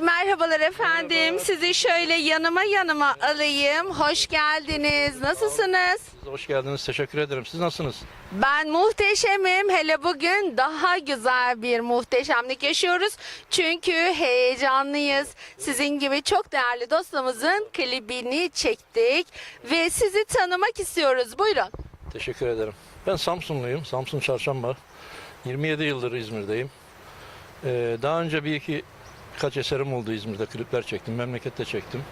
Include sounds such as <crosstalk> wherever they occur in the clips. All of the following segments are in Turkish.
Merhabalar efendim. Sizi şöyle yanıma yanıma alayım. Hoş geldiniz. Nasılsınız? Siz Hoş geldiniz. Teşekkür ederim. Siz nasılsınız? Ben muhteşemim. Hele bugün daha güzel bir muhteşemlik yaşıyoruz. Çünkü heyecanlıyız. Sizin gibi çok değerli dostumuzun klibini çektik ve sizi tanımak istiyoruz. Buyurun. Teşekkür ederim. Ben Samsunluyum. Samsun Çarşamba. 27 yıldır İzmir'deyim. Ee, daha önce bir iki birkaç eserim oldu İzmir'de. Klipler çektim. Memlekette çektim.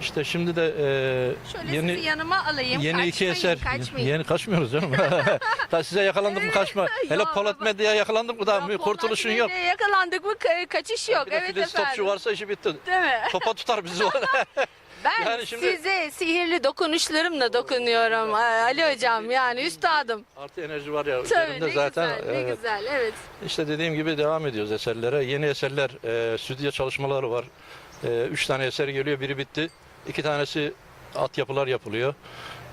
İşte şimdi de e, Şöyle yeni sizi yanıma alayım. yeni iki Kaçmayın, eser. Kaçmayın. Yeni kaçmıyoruz canım. <laughs> Ta size yakalandım mı kaçma. <laughs> Hele Polat baba. Medya'ya yakalandım mı da Ya kurtuluşun Polat yok. Yakalandık mı ka- kaçış yok. Bir de evet Filiz efendim. topçu varsa işi bitti. Değil mi? Topa tutar bizi. <laughs> Ben Yani şimdi- size sihirli dokunuşlarımla dokunuyorum Ay, Ali hocam yani üstadım. Artı enerji var ya Tabii üzerimde ne zaten. güzel ne evet. güzel evet. İşte dediğim gibi devam ediyoruz eserlere. Yeni eserler, e, stüdyo çalışmaları var. E, üç tane eser geliyor, biri bitti. İki tanesi altyapılar yapılıyor.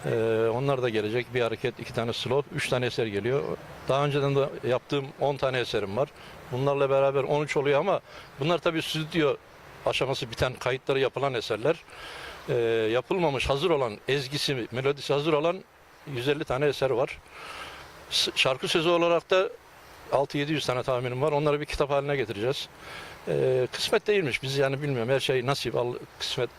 E, onlar da gelecek. Bir hareket, iki tane slow, üç tane eser geliyor. Daha önceden de yaptığım 10 tane eserim var. Bunlarla beraber 13 oluyor ama bunlar tabii stüdyo aşaması biten, kayıtları yapılan eserler. E, yapılmamış, hazır olan, ezgisi, melodisi hazır olan 150 tane eser var. Şarkı sözü olarak da 6-700 tane tahminim var. Onları bir kitap haline getireceğiz. Ee, kısmet değilmiş. Biz yani bilmiyorum. Her şey nasip. Al, kısmet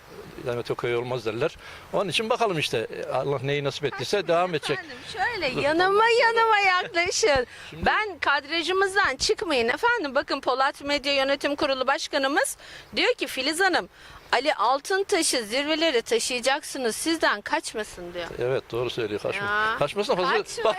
yani köy olmaz derler. Onun için bakalım işte. Allah neyi nasip ettiyse devam edecek. Efendim şöyle yanıma <laughs> yanıma yaklaşın. Ben kadrajımızdan çıkmayın efendim. Bakın Polat Medya Yönetim Kurulu Başkanımız diyor ki Filiz Hanım Ali Altıntaş'ı zirvelere taşıyacaksınız sizden kaçmasın diyor. Evet doğru söylüyor. Kaçma. Ya. Kaçmasın fazla. Kaçma.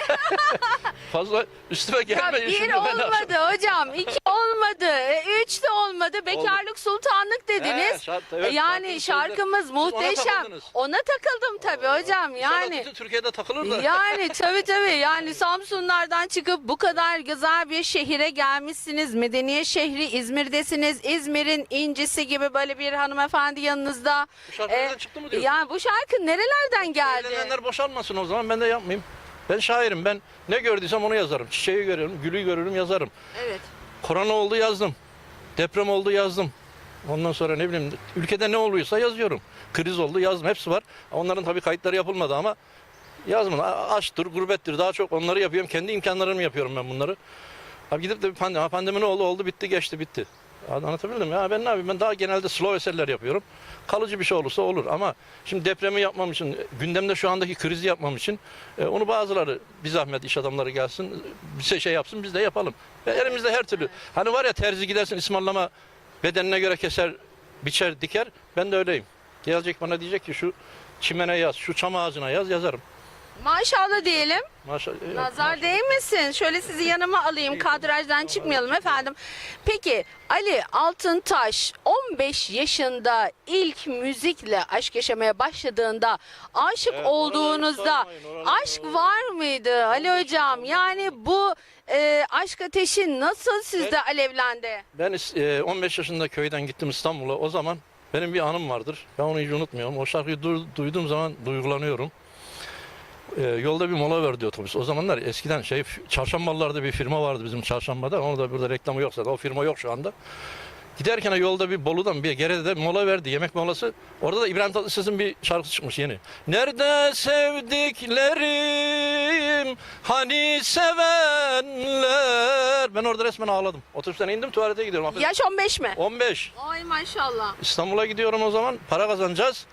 <laughs> fazla üstüme Ya gelmeyin. bir şimdi ben olmadı hocam, iki olmadı, e, üç de olmadı. Bekarlık sultanlık dediniz. He, şart- evet, E, yani şarkımız sözleri- Siz ona muhteşem. takıldınız. Ona takıldım tabii hocam. İnşallah Yani bütün Türkiye'de takılır da. yani <laughs> tabii tabii yani Samsunlardan çıkıp bu kadar güzel bir şehire gelmişsiniz. Medeniyet şehri İzmir'desiniz. İzmir'in incisi gibi böyle bir hanımefendi yanınızda. Bu şarkı nereden çıktı mı diyorsun? Yani bu şarkı nerelerden geldi? Eğlenenler boşalmasın o zaman ben de yapmayayım. Ben şairim. Ben ne gördüysem onu yazarım. Çiçeği görüyorum, gülü görürüm yazarım. Evet. Korona oldu yazdım. Deprem oldu yazdım. Ondan sonra ne bileyim ülkede ne oluyorsa yazıyorum. Kriz oldu yazdım. Hepsi var. Onların tabii kayıtları yapılmadı ama yazdım. A- Açtır, gurbettir daha çok onları yapıyorum. Kendi imkanlarımı yapıyorum ben bunları. Abi gidip de pandemi, pandemi ne oldu? Oldu bitti geçti bitti. Anlatabildim ya ben ne yapayım? Ben daha genelde slow eserler yapıyorum. Kalıcı bir şey olursa olur ama şimdi depremi yapmam için, gündemde şu andaki krizi yapmam için e, onu bazıları bir zahmet iş adamları gelsin, bir şey, şey yapsın biz de yapalım. Elimizde her türlü. Hani var ya terzi gidersin ısmarlama bedenine göre keser, biçer, diker. Ben de öyleyim. Gelecek bana diyecek ki şu çimene yaz, şu çam ağacına yaz yazarım. Maşallah diyelim. Maşallah. Nazar değmesin. Şöyle sizi yanıma alayım. Kadrajdan çıkmayalım efendim. Peki Ali Altıntaş 15 yaşında ilk müzikle aşk yaşamaya başladığında aşık Evet, olduğunuzda oraları sormayın, oraları aşk var mıydı Ali hocam? Yani bu e, aşk ateşi nasıl sizde alevlendi? Ben is- e, 15 yaşında köyden gittim İstanbul'a. O zaman benim bir anım vardır. Ben onu hiç unutmuyorum. O şarkıyı du- duyduğum zaman duygulanıyorum. E, yolda bir mola verdi otobüs. O zamanlar eskiden şey Çarşambalılar'da bir firma vardı bizim Çarşamba'da. Onu da burada reklamı yoksa da o firma yok şu anda. Giderken yolda bir Bolu'dan bir Gerede'de mola verdi. Yemek molası. Orada da İbrahim Tatlıses'in bir şarkısı çıkmış yeni. Nerede sevdiklerim hani sevenler. Ben orada resmen ağladım. Otobüsten indim tuvalete gidiyorum. Affedersin. Yaş 15 mi? 15. Ay maşallah. İstanbul'a gidiyorum o zaman. Para kazanacağız.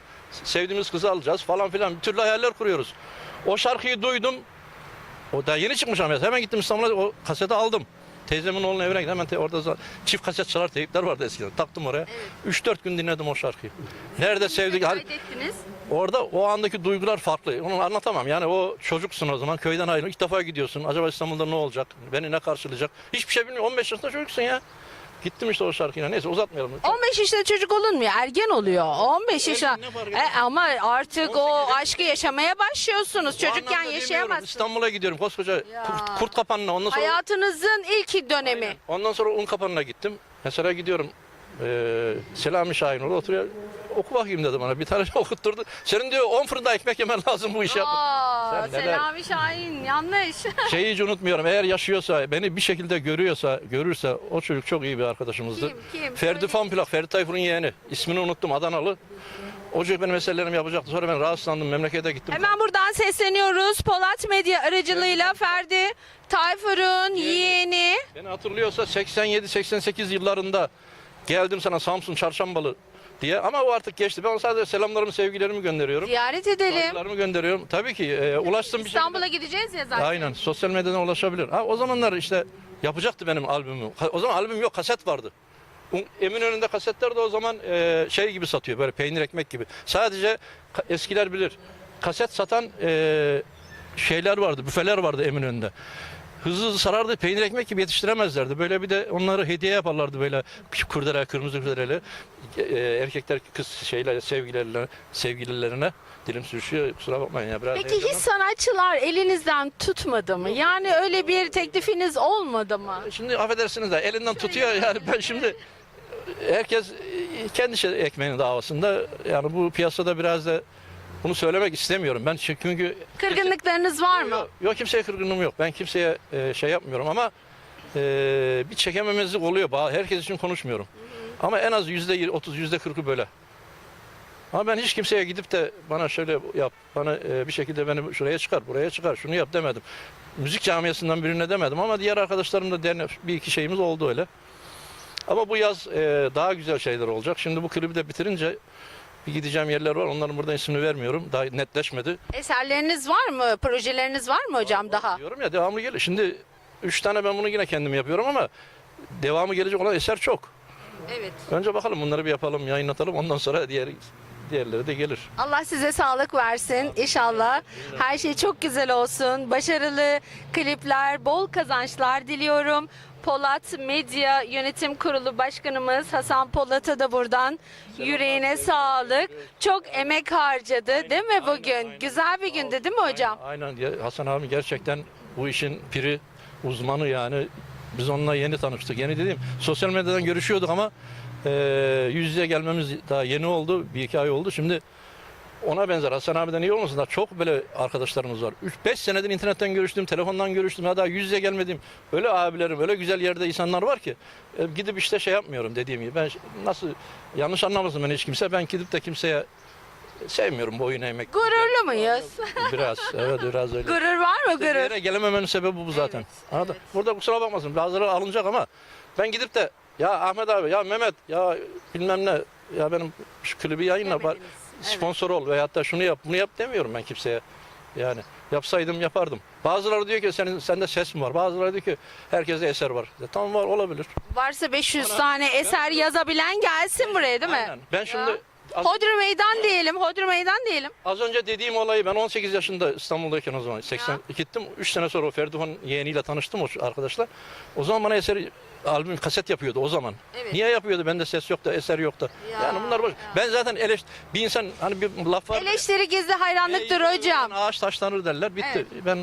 Sevdiğimiz kızı alacağız falan filan. Bir türlü hayaller kuruyoruz. O şarkıyı duydum. O daha yeni çıkmış ama hemen gittim İstanbul'a o kaseti aldım. Teyzemin oğlunun evine gittim. Hemen orada çift kaset çalar teyipler vardı eskiden. Taktım oraya. 3-4 gün dinledim o şarkıyı. Nerede sevdik? Kaydettiniz. Orada o andaki duygular farklı. Onu anlatamam. Yani o çocuksun o zaman. Köyden ayrı. ilk defa gidiyorsun. Acaba İstanbul'da ne olacak? Beni ne karşılayacak? Hiçbir şey bilmiyorum. 15 yaşında çocuksun ya. Gittim işte o şarkıyla. Neyse uzatmayalım. 15 yaşında çocuk olunmuyor, ergen oluyor. 15 yaşında. ne fark E, ama artık o 18 aşkı yaşamaya başlıyorsunuz. Çocukken yaşayamazsınız. İstanbul'a gidiyorum koskoca Ya. kurt, kurt kapanına ondan sonra Hayatınızın ilk dönemi. Aynen. ondan sonra un kapanına gittim. Mesela gidiyorum eee Selami Şahinoğlu oturuyor. Oku bakayım dedi bana. Bir tane <laughs> okutturdu. Senin diyor 10 fırında ekmek yemen lazım bu işe. Aa, Sen neler- Selami Şahin yanlış. <laughs> Şeyi hiç unutmuyorum. Eğer yaşıyorsa, beni bir şekilde görüyorsa, görürse o çocuk çok iyi bir arkadaşımızdı. Kim, kim? Ferdi Söyle. Fanplak, Ferdi Tayfur'un yeğeni. İsmini unuttum, Adanalı. O çocuk benim meselelerim yapacaktı. Sonra ben rahatsızlandım, memlekete gittim. Hemen buradan sesleniyoruz. Polat Medya aracılığıyla Ferdi Tayfur'un yeğeni. Beni hatırlıyorsa 87-88 yıllarında geldim sana Samsun Çarşambalı diye. Ama o artık geçti. Ben sadece selamlarımı, sevgilerimi gönderiyorum. Ziyaret edelim. Saygılarımı gönderiyorum. Tabii ki e, ulaştım bir şekilde. İstanbul'a gideceğiz ya zaten. Aynen. Sosyal medyadan ulaşabilir. Ha, o zamanlar işte yapacaktı benim albümümü. Ka- O zaman albüm yok, kaset vardı. Eminönü'nde kasetler de o zaman e, şey gibi satıyor, böyle peynir ekmek gibi. Sadece eskiler bilir. Kaset satan e, şeyler vardı, büfeler vardı Eminönü'nde. Hızlı sarardı, peynir ekmek gibi yetiştiremezlerdi. Böyle bir de onları hediye yaparlardı böyle kurdele, kırmızı kurdeleli. E, erkekler kız şeyler, sevgililerine, sevgililerine. Dilim sürüşüyor, kusura bakmayın ya. Biraz Peki hiç sanatçılar elinizden tutmadı mı? Yani öyle bir teklifiniz olmadı mı? Şimdi affedersiniz de elinden tutuyor yani ben <laughs> şimdi herkes kendi şey, ekmeğinin davasında yani bu piyasada biraz da bunu söylemek istemiyorum. Ben çünkü Kırgınlıklarınız var mı? yok, yok kimseye kırgınlığım yok. Ben kimseye e, şey yapmıyorum ama e, bir çekememezlik oluyor. Herkes için konuşmuyorum. Ama en az yüzde otuz, yüzde kırkı böyle. Ama ben hiç kimseye gidip de bana şöyle yap, bana e, bir şekilde beni şuraya çıkar, buraya çıkar, şunu yap demedim. Müzik camiasından birine demedim ama diğer arkadaşlarım da dene, bir iki şeyimiz oldu öyle. Ama bu yaz e, daha güzel şeyler olacak. Şimdi bu klibi de bitirince bir gideceğim yerler var. Onların burada ismini vermiyorum. Daha netleşmedi. Eserleriniz var mı? Projeleriniz var mı hocam daha? Diyorum ya devamı gelir. Şimdi üç tane ben bunu yine kendim yapıyorum ama devamı gelecek olan eser çok. Evet. Önce bakalım bunları bir yapalım, yayınlatalım. Ondan sonra diğer diğerleri de gelir. Allah size sağlık versin inşallah. Her şey çok güzel olsun. Başarılı klipler, bol kazançlar diliyorum. Polat Medya Yönetim Kurulu Başkanımız Hasan Polat'a da buradan yüreğine sağlık. Çok emek harcadı değil mi bugün? Güzel bir gündü değil mi hocam? Aynen, aynen. Hasan abi gerçekten bu işin piri, uzmanı yani. Biz onunla yeni tanıştık. Yeni dediğim sosyal medyadan görüşüyorduk ama e, yüz yüze gelmemiz daha yeni oldu. Bir iki ay oldu. Şimdi ona benzer Hasan abiden iyi olmasın da çok böyle arkadaşlarımız var. 3-5 senedir internetten görüştüm, telefondan görüştüm. Daha yüz yüze gelmedim. Öyle abilerim, öyle güzel yerde insanlar var ki. e, gidip işte şey yapmıyorum dediğim gibi. Ben nasıl yanlış anlamasın beni hiç kimse. Ben gidip de kimseye sevmiyorum bu oyun eğmek. Gururlu muyuz? <laughs> Biraz, evet biraz öyle. Gurur var mı Bir gurur? yere gelememenin sebebi bu zaten. Anladın? Burada kusura bakmasın. Bazıları alınacak ama ben gidip de ya Ahmet abi, ya Mehmet, ya bilmem ne, ya benim şu klibi yayınla bari sponsor ol veyahut da şunu yap, bunu yap demiyorum ben kimseye. Yani yapsaydım yapardım. Bazıları diyor ki senin sende ses mi var? Bazıları diyor ki herkeste eser var. E, tamam var olabilir. Varsa 500 tane eser yazabilen gelsin buraya değil mi? Aynen. Ben şimdi az, Hodri meydan diyelim, hodri meydan diyelim. az önce dediğim olayı ben 18 yaşında İstanbul'dayken o zaman 80 gittim. 3 sene sonra o Ferduhan yeğeniyle tanıştım o arkadaşlar. O zaman bana eser albüm kaset yapıyordu o zaman. Evet. Niye yapıyordu? Bende ses yok da eser yok da. Ya, yani bunlar boş. Ben zaten eleş bir insan hani bir laf var. Eleştiri gizli hayranlıktır "Ey, hocam. Ağaç taşlanır derler. Bitti. Evet. Ben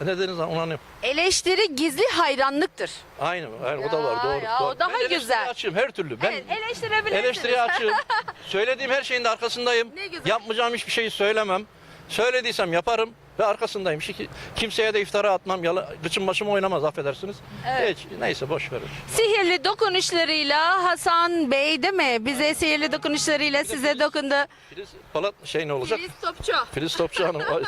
ne dediniz onu. Eleştiri gizli hayranlıktır. Aynen, aynen o da var Ya, doğru. ya, doğru. o daha ben güzel. açığım her türlü. Ben evet, eleştirebilirsiniz. eleştiriye açığım. <laughs> Söylediğim her şeyin de arkasındayım. Ne güzel. Yapmayacağım hiçbir şeyi söylemem. Söylediysem yaparım ve arkasındayım. Şi- Kimseye de iftara atmam. Yala, kıçım başım oynamaz affedersiniz. Evet. Hiç, neyse boş verin. Sihirli dokunuşlarıyla Hasan Bey değil mi? Bize sihirli dokunuşlarıyla size dokundu. Filiz Polat şey ne olacak? Filiz Topçu. Filiz Topçu Hanım. <laughs>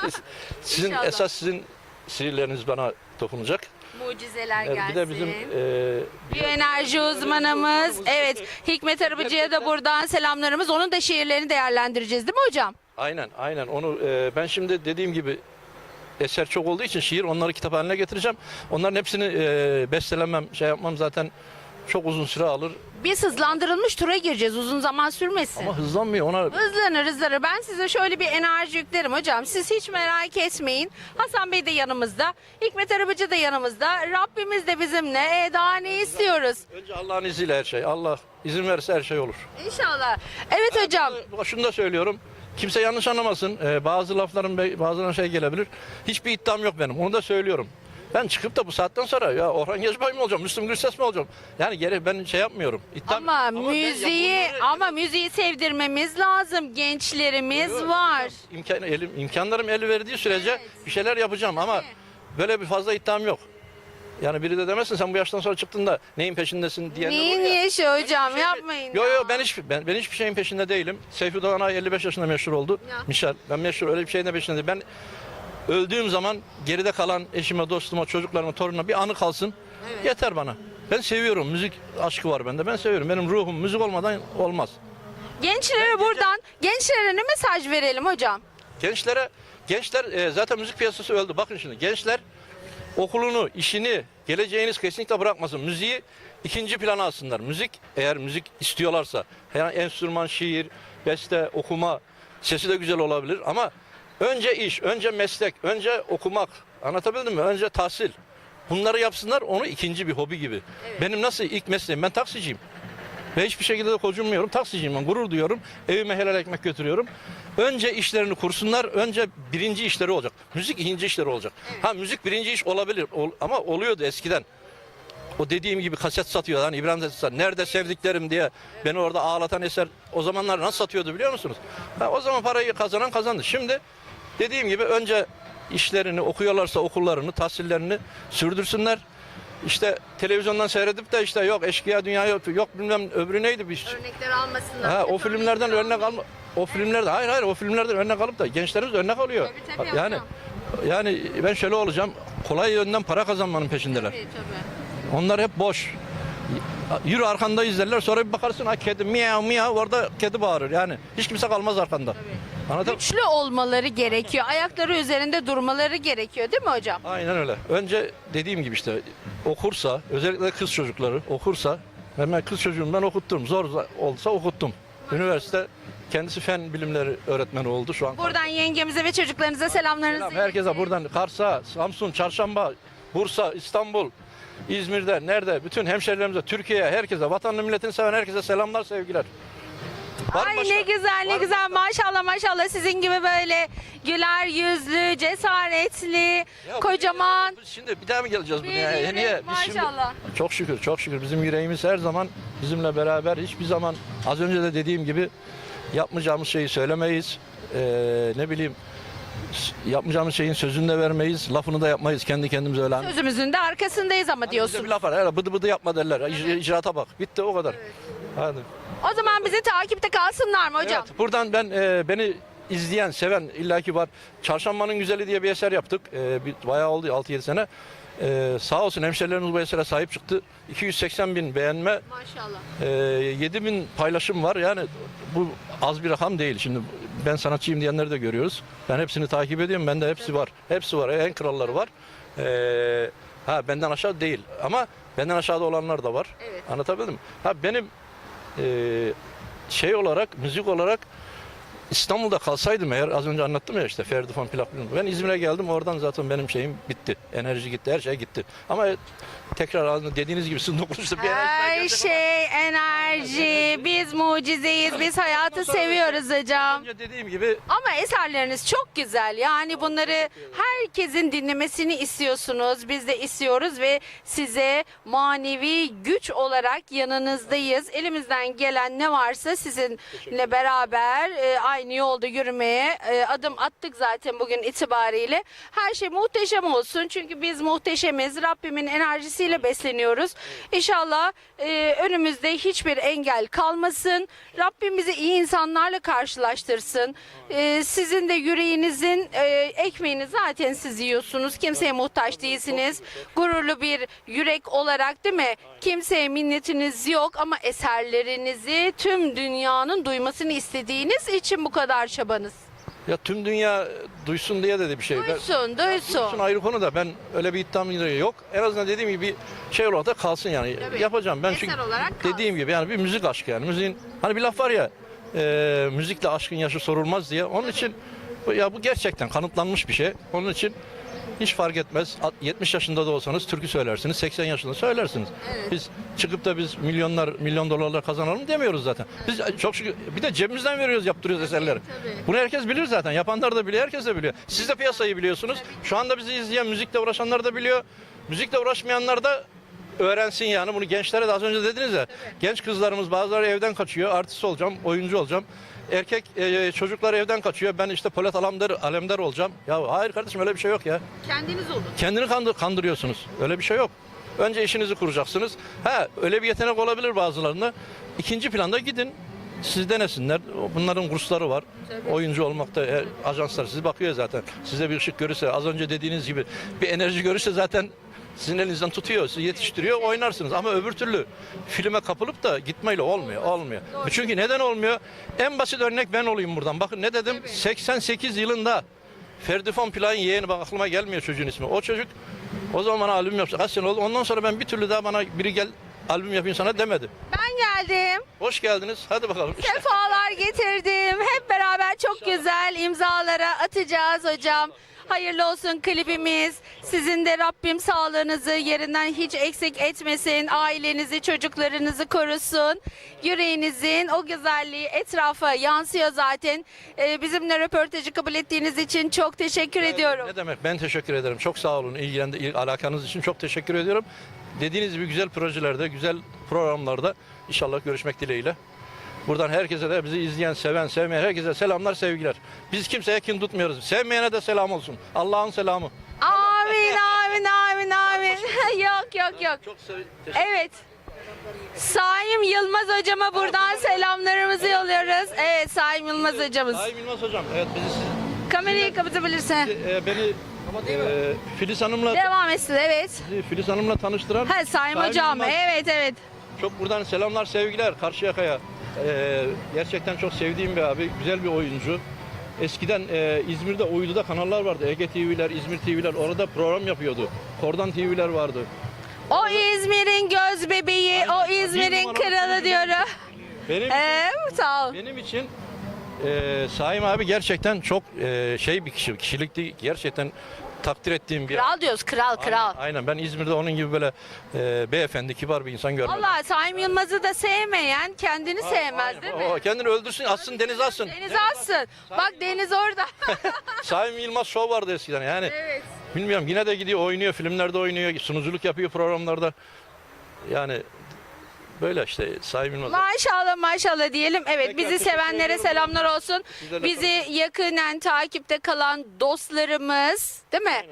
sizin İnşallah. esas sizin sihirleriniz bana dokunacak. Mucizeler Evet, gelsin. bir de bizim e, Biyoenerji uzmanımız. Evet, Hikmet Arabacı'ya da buradan selamlarımız. Onun da şiirlerini değerlendireceğiz değil mi hocam? Aynen aynen onu e, ben şimdi dediğim gibi eser çok olduğu için şiir onları kitap haline getireceğim. Onların hepsini e, bestelemem şey yapmam zaten çok uzun süre alır Biz hızlandırılmış tura gireceğiz. Uzun zaman sürmesin. ama hızlanmıyor ona Hızlanır hızlanır. Ben size şöyle bir enerji yüklerim hocam. Siz hiç merak etmeyin. Hasan Bey de yanımızda. Hikmet Arabacı da yanımızda. Rabbimiz de bizimle. E daha ne istiyoruz? önce Allah'ın izniyle her şey. Allah izin verirse her şey olur. İnşallah. Evet hocam. Şunu da söylüyorum. Kimse yanlış anlamasın. E, bazı lafların bazılarına şey gelebilir. Hiçbir iddiam yok benim. Onu da söylüyorum. Ben çıkıp da bu saatten sonra ya Orhan Gencebay mı olacağım, Müslüm Gürses mi olacağım? Yani geri ben şey yapmıyorum. iddiam- Ama, ben ya müziği bunları- ama müziği sevdirmemiz lazım. Gençlerimiz Yok, var. İmkan, elim, imkanlarım el verdiği sürece bir şeyler yapacağım ama böyle bir fazla iddiam yok. Yani biri de demesin sen bu yaştan sonra çıktın da neyin peşindesin diyenler Neyin olur ya. yaşı hocam Şey- yapmayın. Yo ya. yo ben hiç ben, ben hiçbir şeyin peşinde değilim. Seyfi Doğanay 55 yaşında meşhur oldu. Ya. Michel ben meşhur öyle bir şeyin de peşinde değilim. Ben öldüğüm zaman geride kalan eşime, dostuma, çocuklarıma, torunuma bir anı kalsın. Yeter bana. Ben seviyorum. Müzik aşkı var bende. Ben seviyorum. Benim ruhum müzik olmadan olmaz. Gençlere buradan gençlere ne mesaj verelim hocam? Gençlere gençler e, zaten müzik piyasası öldü. Bakın şimdi gençler okulunu, işini, geleceğiniz kesinlikle bırakmasın. Müziği ikinci plana alsınlar. Müzik eğer müzik istiyorlarsa, yani enstrüman, şiir, beste, okuma sesi de güzel olabilir ama önce iş, önce meslek, önce okumak. Anlatabildim mi? Önce tahsil. Bunları yapsınlar onu ikinci bir hobi gibi. Benim nasıl ilk mesleğim? Ben taksiciyim. Ve hiçbir şekilde de kocunmuyorum. Taksiciyim ben. Gurur duyuyorum. Evime helal ekmek götürüyorum. Önce işlerini kursunlar. Önce birinci işleri olacak. Müzik ikinci işleri olacak. Ha müzik birinci iş olabilir. Ol- ama oluyordu eskiden. O dediğim gibi kaset satıyor. Hani İbrahim Tatlıses nerede sevdiklerim diye beni orada ağlatan eser o zamanlar nasıl satıyordu biliyor musunuz? Ha, o zaman parayı kazanan kazandı. Şimdi dediğim gibi önce işlerini okuyorlarsa okullarını, tahsillerini sürdürsünler. İşte televizyondan seyredip de işte yok eşkıya dünya yok, yok bilmem öbürü neydi bir Örnekler almasınlar. Ha, o filmlerden örnek alma. O filmlerde hayır hayır o filmlerden örnek alıp da gençlerimiz örnek alıyor. Tabii, tabii yani hocam. yani ben şöyle olacağım. Kolay yönden para kazanmanın peşindeler. Tabii, tabii. Onlar hep boş. Yürü arkanda izlerler sonra bir bakarsın ha kedi miyav miyav orada kedi bağırır yani. Hiç kimse kalmaz arkanda. Anladın mı? Güçlü olmaları gerekiyor. Ayakları üzerinde durmaları gerekiyor değil mi hocam? Aynen öyle. Önce dediğim gibi işte okursa özellikle kız çocukları okursa hemen kız çocuğumu ben okuttum. Zor olsa okuttum. Üniversite kendisi fen bilimleri öğretmeni oldu şu an. Buradan yengemize ve çocuklarınıza selamlarınızı Selam herkese buradan Kars'a, Samsun, Çarşamba, Bursa, İstanbul, İzmir'de, nerede bütün hemşerilerimize, Türkiye'ye, herkese, vatanını milletini seven herkese selamlar, sevgiler. Var Ay başka? ne güzel ne Var güzel maşallah maşallah sizin gibi böyle güler yüzlü, cesaretli, Ya bu kocaman. dünyaya- Şimdi bir daha mı geleceğiz bu Bir dünyaya? yürek, Niye? Biz şimdi- maşallah. çok şükür, çok şükür. Bizim yüreğimiz her zaman bizimle beraber. Hiçbir zaman az önce de dediğim gibi yapmayacağımız şeyi söylemeyiz. Ee, ne bileyim s- yapmayacağımız şeyin sözünü de vermeyiz, lafını da yapmayız. Kendi kendimize öyle. Hani Sözümüzün de arkasındayız ama Hani bize diyorsun. bir laf var. "Hele Bıdı bıdı yapma derler. İc- İcraata bak. Bitti o kadar. Hadi. O zaman bizi takipte kalsınlar mı hocam? Evet, buradan ben e, beni izleyen, seven illaki var. Çarşambanın Güzeli diye bir eser yaptık. E, bir, bayağı oldu 6-7 sene. E, sağ olsun hemşerilerimiz bu esere sahip çıktı. 280 bin beğenme, Maşallah. e, 7 bin paylaşım var. Yani bu az bir rakam değil. Şimdi ben sanatçıyım diyenleri de görüyoruz. Ben hepsini takip ediyorum. Bende hepsi var. Hepsi var. En kralları var. E, ha benden aşağı değil. Ama benden aşağıda olanlar da var. Evet. Anlatabildim mi? Ha benim şey olarak, müzik olarak İstanbul'da kalsaydım eğer az önce anlattım ya işte Ferdi Fon plak. Ben İzmir'e geldim oradan zaten benim şeyim bitti. Enerji gitti, her şey gitti. Ama tekrar önce dediğiniz gibi sizin dokunuşta bir enerji Her şey enerji, biz mucizeyiz, biz hayatı seviyoruz hocam. Önce dediğim gibi Ama eserleriniz çok güzel. Yani bunları herkesin dinlemesini istiyorsunuz. Biz de istiyoruz ve size manevi güç olarak yanınızdayız. Elimizden gelen ne varsa sizinle beraber e, aynı yolda yürümeye e, adım attık zaten bugün itibariyle. Her şey muhteşem olsun. Çünkü biz muhteşemiz. Rabbimin enerjisiyle besleniyoruz. İnşallah e, önümüzde hiçbir engel kalmasın. Rabbim bizi iyi insanlarla karşılaştırsın. E, sizin de yüreğinizin e, ekmeğini zaten siz yiyorsunuz. Kimseye muhtaç değilsiniz. Gururlu bir yürek olarak değil mi? Kimseye minnetiniz yok ama eserlerinizi tüm dünyanın duymasını istediğiniz için bu kadar çabanız. ya tüm dünya duysun diye de bir şey. Ben- Duysun, Duysun duysun. ayrı konu da ben öyle bir iddiam yok. En azından dediğim gibi bir şey olarak da kalsın yani. Tabii. Yapacağım ben Eser çünkü dediğim gibi yani bir müzik aşkı yani. Müziğin hani bir laf var ya e, müzikle aşkın yaşı sorulmaz diye. Onun için Bu- Ya bu gerçekten kanıtlanmış bir şey. Onun için hiç fark etmez. Alt- 70 yaşında da olsanız türkü söylersiniz, 80 yaşında söylersiniz. Biz çıkıp da biz milyonlar, milyon dolarlar kazanalım demiyoruz zaten. Biz çok şükür bir de cebimizden veriyoruz, yaptırıyoruz eserleri. Bunu herkes bilir zaten. Yapanlar da biliyor, herkes de biliyor. Siz de piyasayı biliyorsunuz. Şu anda bizi izleyen, müzikle uğraşanlar da biliyor. Müzikle uğraşmayanlar da öğrensin yani. Bunu gençlere de az önce dediniz ya. Genç kızlarımız bazıları evden kaçıyor. Artist olacağım oyuncu olacağım. Erkek e, çocuklar evden kaçıyor. Ben işte Polat Alemdar, Alemdar olacağım. Ya hayır kardeşim öyle bir şey yok ya. Kendiniz olun. kendini kandır, kandırıyorsunuz. Öyle bir şey yok. Önce işinizi kuracaksınız. Ha öyle bir yetenek olabilir bazılarında. İkinci planda gidin. Siz denesinler. Bunların kursları var. Oyuncu olmakta e, ajanslar sizi bakıyor zaten. Size bir ışık görürse az önce dediğiniz gibi bir enerji görürse zaten sizin elinizden tutuyor, sizi yetiştiriyor, oynarsınız. Ama öbür türlü filme kapılıp da gitmeyle olmuyor, olmuyor. Çünkü neden olmuyor? En basit örnek ben olayım buradan. Bakın ne dedim? 88 yılında Ferdi Fon Pilay'ın yeğeni bak aklıma gelmiyor çocuğun ismi. O çocuk o zaman bana albüm yaptı. Kaç sene oldu? Ondan sonra ben bir türlü daha bana biri gel albüm yapayım sana demedi. Ben geldim. Hoş geldiniz. Hadi bakalım. Sefalar getirdim. Hep beraber çok güzel imzalara atacağız hocam. Hayırlı olsun klibimiz. Sizin de Rabbim sağlığınızı yerinden hiç eksik etmesin. Ailenizi, çocuklarınızı korusun. Yüreğinizin o güzelliği etrafa yansıyor zaten. Ee, bizimle röportajı kabul ettiğiniz için çok teşekkür ediyorum. Ne demek? Ben teşekkür ederim. Çok sağ olun. İlgilendi, il- alakanız için çok teşekkür ediyorum. Dediğiniz gibi güzel projelerde, güzel programlarda inşallah görüşmek dileğiyle. Buradan herkese de bizi izleyen, seven, sevmeyen herkese selamlar, sevgiler. Biz kimseye kin tutmuyoruz. Sevmeyene de selam olsun. Allah'ın selamı. Amin, amin, amin, amin. yok, yok, <laughs> yok. Çok Evet. Saim Yılmaz hocama buradan selamlarımızı yolluyoruz. Evet Saim Yılmaz hocamız. Sayın Yılmaz Hocam, evet bizi siz, Kamerayı kapatabilirsin. e, beni e, Filiz Hanım'la Devam etsin evet. Filiz Hanım'la tanıştıran Ha Saim Saim hocam Yılmaz. evet evet. Çok buradan selamlar, sevgiler Karşıyaka'ya. Ee, gerçekten çok sevdiğim bir abi, güzel bir oyuncu. Eskiden e, İzmir'de uyduda kanallar vardı. Ege TV'ler, İzmir TV'ler orada program yapıyordu. Kordan TV'ler vardı. O İzmir'in göz bebeği, o İzmir'in kralı diyorum. Benim Ee, sağ ol. benim için e, Saim abi gerçekten çok e, şey bir kişi, kişilikli gerçekten takdir ettiğim bir Kral diyoruz kral kral. Aynen, aynen. Ben İzmir'de onun gibi böyle e, beyefendi, kibar bir insan görmedim. Allah Saim Yılmaz'ı da sevmeyen kendini sevmez Aynen. değil O, mi? kendini öldürsün, atsın denize atsın. Deniz atsın. Bak Deniz orada. <laughs> Saim Yılmaz Show vardı eskiden yani. evet. Bilmiyorum yine de gidiyor oynuyor filmlerde oynuyor sunuculuk yapıyor programlarda. Yani böyle işte Yılmaz. Maşallah maşallah diyelim. Evet Tekrar bizi teşekkür sevenlere ediyorum. selamlar olsun. Sizlerle Bizi yakinen takipte kalan dostlarımız değil mi?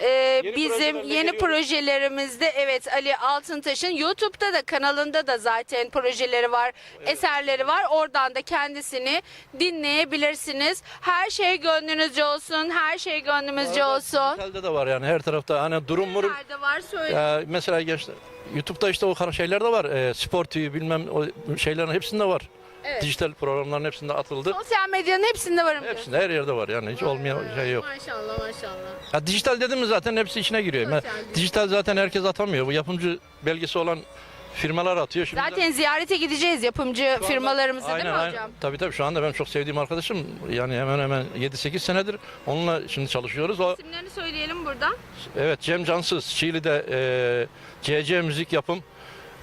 Ee, Yeni bizim yeni geliyoruz. projelerimizde evet Ali Altıntaş'ın YouTube'da da kanalında da zaten projeleri var, eserleri var. Oradan da kendisini dinleyebilirsiniz. Her şey gönlünüzce olsun, her şey gönlümüzce olsun. Dijitalde de var yani her tarafta hani durum murum. Nerede var söyle. Ya mesela gençler YouTube'da işte o kara şeyler de var. E, Spor TV bilmem o şeylerin hepsinde var. Evet. Dijital programların hepsinde atıldı. Sosyal medyanın hepsinde varım. Hepsinde her yerde var yani hiç olmayan şey yok. Maşallah maşallah. Ya dijital dedim mi zaten hepsi içine giriyor. Sosyal dijital zaten herkes atamıyor. Bu yapımcı belgesi olan firmalar atıyor. Şimdi Zaten ziyarete gideceğiz yapımcı firmalarımızı değil mi hocam? Tabii tabii şu anda ben çok sevdiğim arkadaşım yani hemen hemen 7-8 senedir onunla şimdi çalışıyoruz. O İsimlerini söyleyelim buradan. evet Cem Cansız Şiili'de e, CC müzik yapım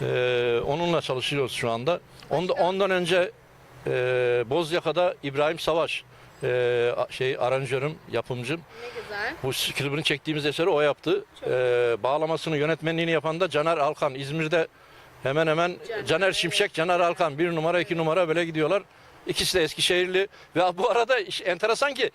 e, onunla çalışıyoruz şu anda. Onda, ondan önce e, Bozyaka'da İbrahim Savaş e, şey aranjörüm, yapımcım. Ne güzel. Bu klibini çektiğimiz eseri o yaptı. Ee, bağlamasını, yönetmenliğini yapan da Caner Alkan. İzmir'de hemen hemen Caner, Şimşek, Caner Alkan. Bir numara, iki numara böyle gidiyorlar. İkisi de Eskişehirli. Ve bu arada iş, enteresan ki...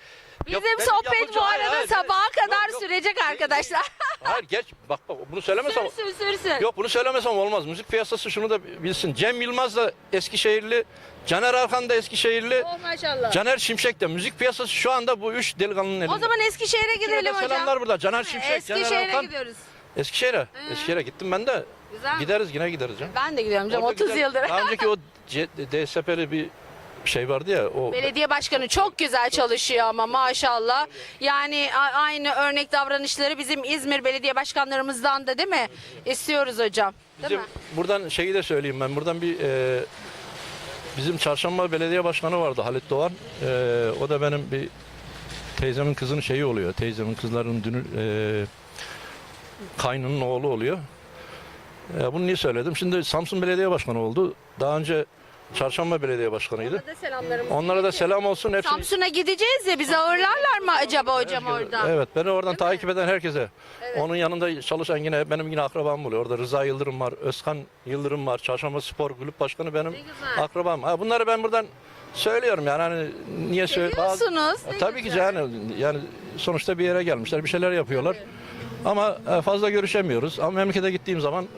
Bizim Yok, sohbet bu hayır, arada hayır, sabaha yok, kadar yok. sürecek arkadaşlar. <laughs> Hayır geç. Bak bak bunu söylemesem... sürsün sürsün. Yok bunu söylemesem olmaz. Müzik piyasası şunu da bilsin. Cem Yılmaz da Eskişehirli. Caner Alkan da Eskişehirli. Oh maşallah. Caner Şimşek de. Müzik piyasası şu anda bu üç delikanlının elinde. o zaman Eskişehir'e gidelim de hocam. Selamlar burada. Caner <laughs> Şimşek, Caner Eskişehir'e Alkan. gidiyoruz. Eskişehir'e. Eskişehir'e gittim ben de. Güzel. Gideriz yine gideriz canım. Ben de gidiyorum canım Orada 30 güzel- yıldır. Daha önceki o <laughs> DSP'li bir şey vardı ya. O Belediye başkanı çok güzel çalışıyor ama maşallah. Yani aynı örnek davranışları bizim İzmir belediye başkanlarımızdan da değil mi? İstiyoruz hocam. Değil bizim mi? buradan şeyi de söyleyeyim ben. Buradan bir e, bizim Çarşamba Belediye Başkanı vardı Halit Doğan. E, o da benim bir teyzemin kızının şeyi oluyor. Teyzemin kızlarının dünü e, kaynının oğlu oluyor. E, bunu niye söyledim? Şimdi Samsun Belediye Başkanı oldu. Daha önce Çarşamba Belediye Başkanıydı. Ona da selamlarımı Onlara da selam olsun. Hepsini Samsun'a gideceğiz ya bizi ağırlarlar mı acaba hocam orada? Evet beni oradan Değil mi? takip eden herkese. Evet. Onun yanında çalışan yine benim yine akrabam oluyor. Orada Rıza Yıldırım var, Özkan Yıldırım var. Çarşamba Spor Kulüp Başkanı benim güzel. akrabam. Ha, bunları ben buradan söylüyorum yani hani niye söyle Seviyorsunuz. Ne Tabii ki güzel. canım. Yani sonuçta bir yere gelmişler, bir şeyler yapıyorlar. Ama e, fazla görüşemiyoruz. Ama memlekete gittiğim zaman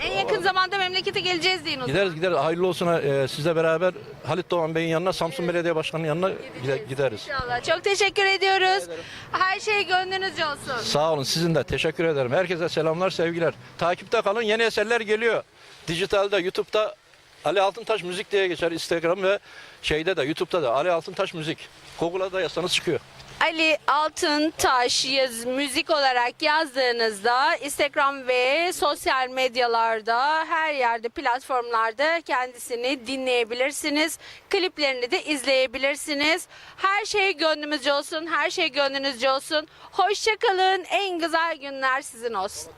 e, En yakın zamanda memlekete geleceğiz deyin o zaman. gideriz gideriz. Hayırlı olsun e, sizle beraber Halit Doğan Bey'in yanına, Samsun Belediye Başkanı'nın yanına gide- gideriz. İnşallah. Çok teşekkür ediyoruz. Her şey gönlünüzce olsun. Sağ olun sizin de teşekkür ederim. Herkese selamlar sevgiler. Takipte kalın yeni eserler geliyor. Dijitalde YouTube'da Ali Altıntaş Müzik diye geçer Instagram ve şeyde de YouTube'da da Ali Altıntaş Müzik. Google'a da yazsanız çıkıyor. Ali Altıntaş yaz, müzik olarak yazdığınızda Instagram ve sosyal medyalarda her yerde platformlarda kendisini dinleyebilirsiniz. Kliplerini de izleyebilirsiniz. Her şey gönlümüzce olsun, her şey gönlünüzce olsun. Hoşçakalın. En güzel günler sizin olsun.